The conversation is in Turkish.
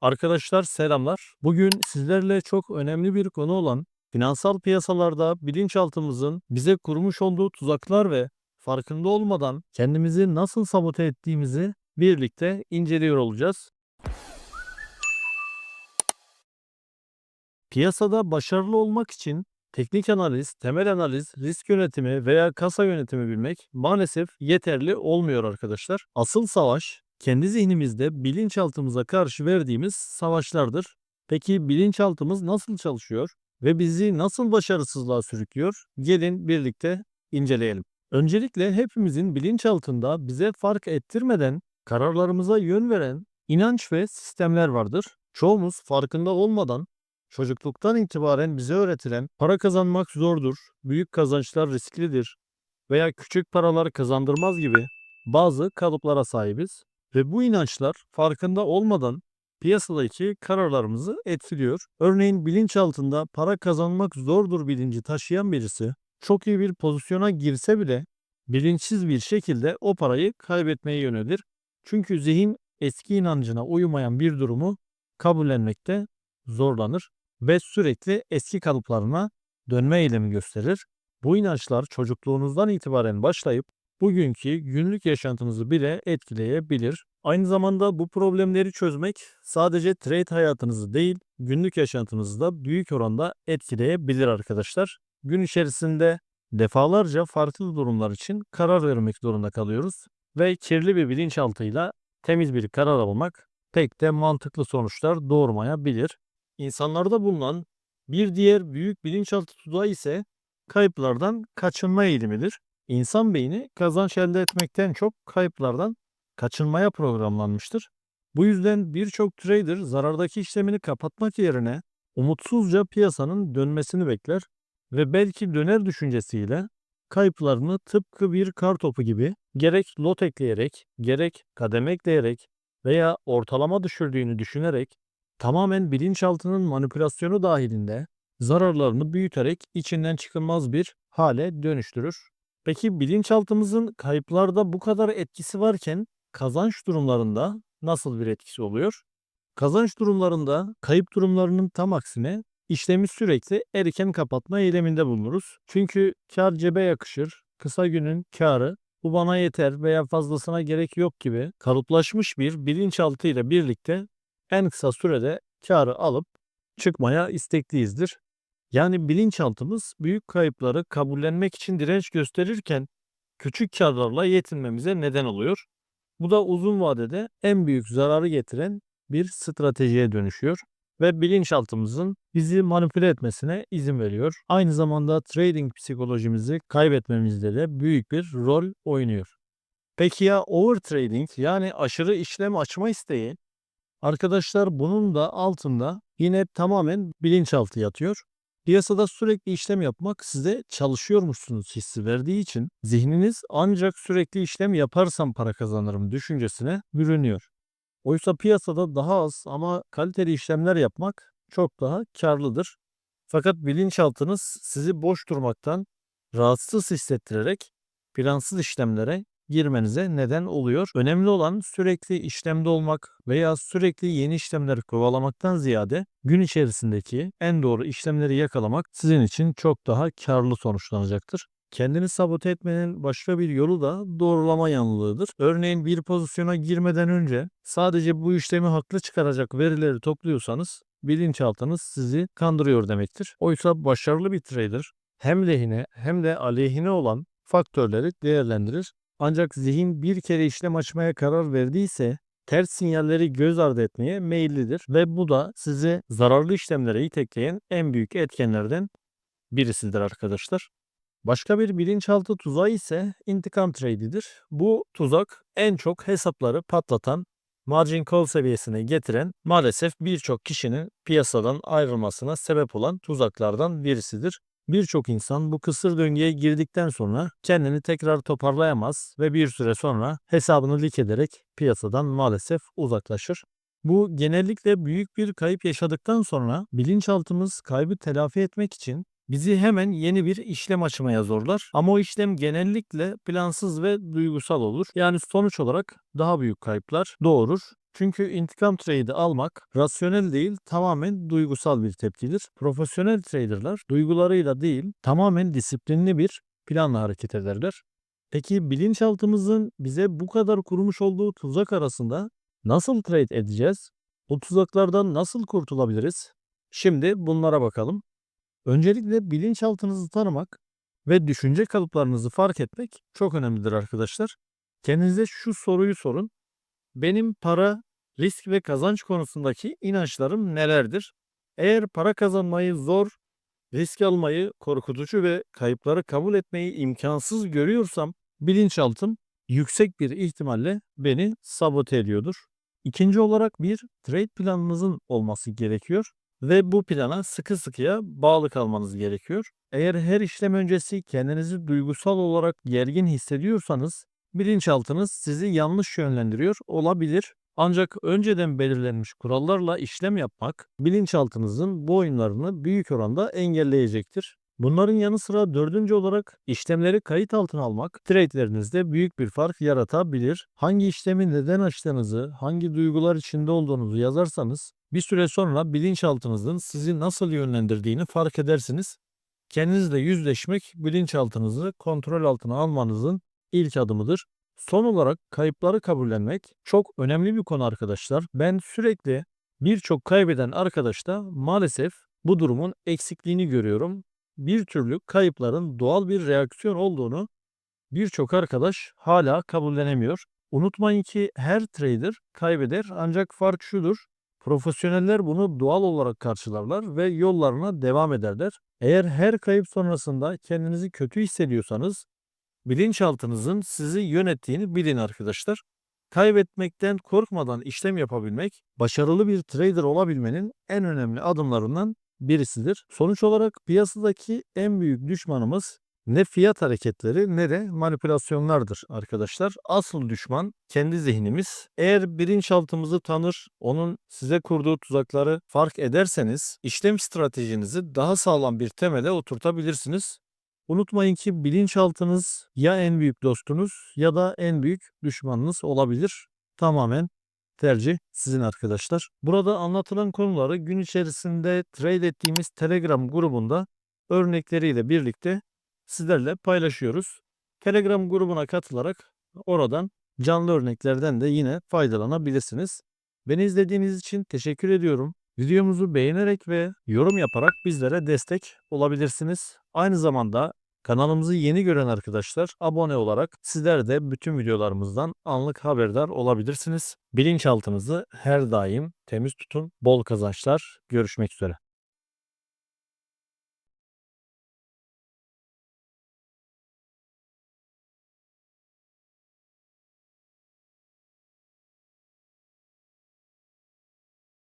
Arkadaşlar selamlar. Bugün sizlerle çok önemli bir konu olan finansal piyasalarda bilinçaltımızın bize kurmuş olduğu tuzaklar ve farkında olmadan kendimizi nasıl sabote ettiğimizi birlikte inceliyor olacağız. Piyasada başarılı olmak için teknik analiz, temel analiz, risk yönetimi veya kasa yönetimi bilmek maalesef yeterli olmuyor arkadaşlar. Asıl savaş kendi zihnimizde bilinçaltımıza karşı verdiğimiz savaşlardır. Peki bilinçaltımız nasıl çalışıyor ve bizi nasıl başarısızlığa sürüklüyor? Gelin birlikte inceleyelim. Öncelikle hepimizin bilinçaltında bize fark ettirmeden kararlarımıza yön veren inanç ve sistemler vardır. Çoğumuz farkında olmadan çocukluktan itibaren bize öğretilen para kazanmak zordur, büyük kazançlar risklidir veya küçük paralar kazandırmaz gibi bazı kalıplara sahibiz ve bu inançlar farkında olmadan piyasadaki kararlarımızı etkiliyor. Örneğin bilinçaltında para kazanmak zordur bilinci taşıyan birisi çok iyi bir pozisyona girse bile bilinçsiz bir şekilde o parayı kaybetmeye yönelir. Çünkü zihin eski inancına uymayan bir durumu kabullenmekte zorlanır ve sürekli eski kalıplarına dönme eylemi gösterir. Bu inançlar çocukluğunuzdan itibaren başlayıp bugünkü günlük yaşantınızı bile etkileyebilir. Aynı zamanda bu problemleri çözmek sadece trade hayatınızı değil, günlük yaşantınızı da büyük oranda etkileyebilir arkadaşlar. Gün içerisinde defalarca farklı durumlar için karar vermek zorunda kalıyoruz ve kirli bir bilinçaltıyla temiz bir karar almak pek de mantıklı sonuçlar doğurmayabilir. İnsanlarda bulunan bir diğer büyük bilinçaltı tuzağı ise kayıplardan kaçınma eğilimidir. İnsan beyni kazanç elde etmekten çok kayıplardan kaçınmaya programlanmıştır. Bu yüzden birçok trader zarardaki işlemini kapatmak yerine umutsuzca piyasanın dönmesini bekler ve belki döner düşüncesiyle kayıplarını tıpkı bir kar topu gibi gerek lot ekleyerek, gerek kademe ekleyerek veya ortalama düşürdüğünü düşünerek tamamen bilinçaltının manipülasyonu dahilinde zararlarını büyüterek içinden çıkılmaz bir hale dönüştürür. Peki bilinçaltımızın kayıplarda bu kadar etkisi varken kazanç durumlarında nasıl bir etkisi oluyor? Kazanç durumlarında kayıp durumlarının tam aksine işlemi sürekli erken kapatma eyleminde bulunuruz. Çünkü kar cebe yakışır, kısa günün karı bu bana yeter veya fazlasına gerek yok gibi kalıplaşmış bir bilinçaltı ile birlikte en kısa sürede karı alıp çıkmaya istekliyizdir. Yani bilinçaltımız büyük kayıpları kabullenmek için direnç gösterirken küçük karlarla yetinmemize neden oluyor. Bu da uzun vadede en büyük zararı getiren bir stratejiye dönüşüyor ve bilinçaltımızın bizi manipüle etmesine izin veriyor. Aynı zamanda trading psikolojimizi kaybetmemizde de büyük bir rol oynuyor. Peki ya overtrading yani aşırı işlem açma isteği? Arkadaşlar bunun da altında yine tamamen bilinçaltı yatıyor. Piyasada sürekli işlem yapmak size çalışıyormuşsunuz hissi verdiği için zihniniz ancak sürekli işlem yaparsam para kazanırım düşüncesine bürünüyor. Oysa piyasada daha az ama kaliteli işlemler yapmak çok daha karlıdır. Fakat bilinçaltınız sizi boş durmaktan rahatsız hissettirerek plansız işlemlere girmenize neden oluyor. Önemli olan sürekli işlemde olmak veya sürekli yeni işlemleri kovalamaktan ziyade gün içerisindeki en doğru işlemleri yakalamak sizin için çok daha karlı sonuçlanacaktır. Kendini sabote etmenin başka bir yolu da doğrulama yanlılığıdır. Örneğin bir pozisyona girmeden önce sadece bu işlemi haklı çıkaracak verileri topluyorsanız bilinçaltınız sizi kandırıyor demektir. Oysa başarılı bir trader hem lehine hem de aleyhine olan faktörleri değerlendirir ancak zihin bir kere işlem açmaya karar verdiyse ters sinyalleri göz ardı etmeye meyillidir ve bu da sizi zararlı işlemlere itekleyen en büyük etkenlerden birisidir arkadaşlar. Başka bir bilinçaltı tuzağı ise intikam trade'idir. Bu tuzak en çok hesapları patlatan, margin call seviyesine getiren maalesef birçok kişinin piyasadan ayrılmasına sebep olan tuzaklardan birisidir. Birçok insan bu kısır döngüye girdikten sonra kendini tekrar toparlayamaz ve bir süre sonra hesabını lik ederek piyasadan maalesef uzaklaşır. Bu genellikle büyük bir kayıp yaşadıktan sonra bilinçaltımız kaybı telafi etmek için bizi hemen yeni bir işlem açmaya zorlar. Ama o işlem genellikle plansız ve duygusal olur. Yani sonuç olarak daha büyük kayıplar doğurur. Çünkü intikam trade'i almak rasyonel değil tamamen duygusal bir tepkidir. Profesyonel traderlar duygularıyla değil tamamen disiplinli bir planla hareket ederler. Peki bilinçaltımızın bize bu kadar kurmuş olduğu tuzak arasında nasıl trade edeceğiz? Bu tuzaklardan nasıl kurtulabiliriz? Şimdi bunlara bakalım. Öncelikle bilinçaltınızı tanımak ve düşünce kalıplarınızı fark etmek çok önemlidir arkadaşlar. Kendinize şu soruyu sorun. Benim para, risk ve kazanç konusundaki inançlarım nelerdir? Eğer para kazanmayı zor, risk almayı korkutucu ve kayıpları kabul etmeyi imkansız görüyorsam bilinçaltım yüksek bir ihtimalle beni sabote ediyordur. İkinci olarak bir trade planınızın olması gerekiyor ve bu plana sıkı sıkıya bağlı kalmanız gerekiyor. Eğer her işlem öncesi kendinizi duygusal olarak gergin hissediyorsanız bilinçaltınız sizi yanlış yönlendiriyor olabilir. Ancak önceden belirlenmiş kurallarla işlem yapmak bilinçaltınızın bu oyunlarını büyük oranda engelleyecektir. Bunların yanı sıra dördüncü olarak işlemleri kayıt altına almak trade'lerinizde büyük bir fark yaratabilir. Hangi işlemi neden açtığınızı, hangi duygular içinde olduğunuzu yazarsanız bir süre sonra bilinçaltınızın sizi nasıl yönlendirdiğini fark edersiniz. Kendinizle yüzleşmek bilinçaltınızı kontrol altına almanızın ilk adımıdır. Son olarak kayıpları kabullenmek çok önemli bir konu arkadaşlar. Ben sürekli birçok kaybeden arkadaşta maalesef bu durumun eksikliğini görüyorum. Bir türlü kayıpların doğal bir reaksiyon olduğunu birçok arkadaş hala kabullenemiyor. Unutmayın ki her trader kaybeder ancak fark şudur. Profesyoneller bunu doğal olarak karşılarlar ve yollarına devam ederler. Eğer her kayıp sonrasında kendinizi kötü hissediyorsanız bilinçaltınızın sizi yönettiğini bilin arkadaşlar. Kaybetmekten korkmadan işlem yapabilmek, başarılı bir trader olabilmenin en önemli adımlarından birisidir. Sonuç olarak piyasadaki en büyük düşmanımız ne fiyat hareketleri ne de manipülasyonlardır arkadaşlar. Asıl düşman kendi zihnimiz. Eğer bilinçaltımızı tanır, onun size kurduğu tuzakları fark ederseniz işlem stratejinizi daha sağlam bir temele oturtabilirsiniz. Unutmayın ki bilinçaltınız ya en büyük dostunuz ya da en büyük düşmanınız olabilir. Tamamen tercih sizin arkadaşlar. Burada anlatılan konuları gün içerisinde trade ettiğimiz Telegram grubunda örnekleriyle birlikte sizlerle paylaşıyoruz. Telegram grubuna katılarak oradan canlı örneklerden de yine faydalanabilirsiniz. Beni izlediğiniz için teşekkür ediyorum. Videomuzu beğenerek ve yorum yaparak bizlere destek olabilirsiniz. Aynı zamanda kanalımızı yeni gören arkadaşlar abone olarak sizler de bütün videolarımızdan anlık haberdar olabilirsiniz. Bilinçaltınızı her daim temiz tutun. Bol kazançlar. Görüşmek üzere.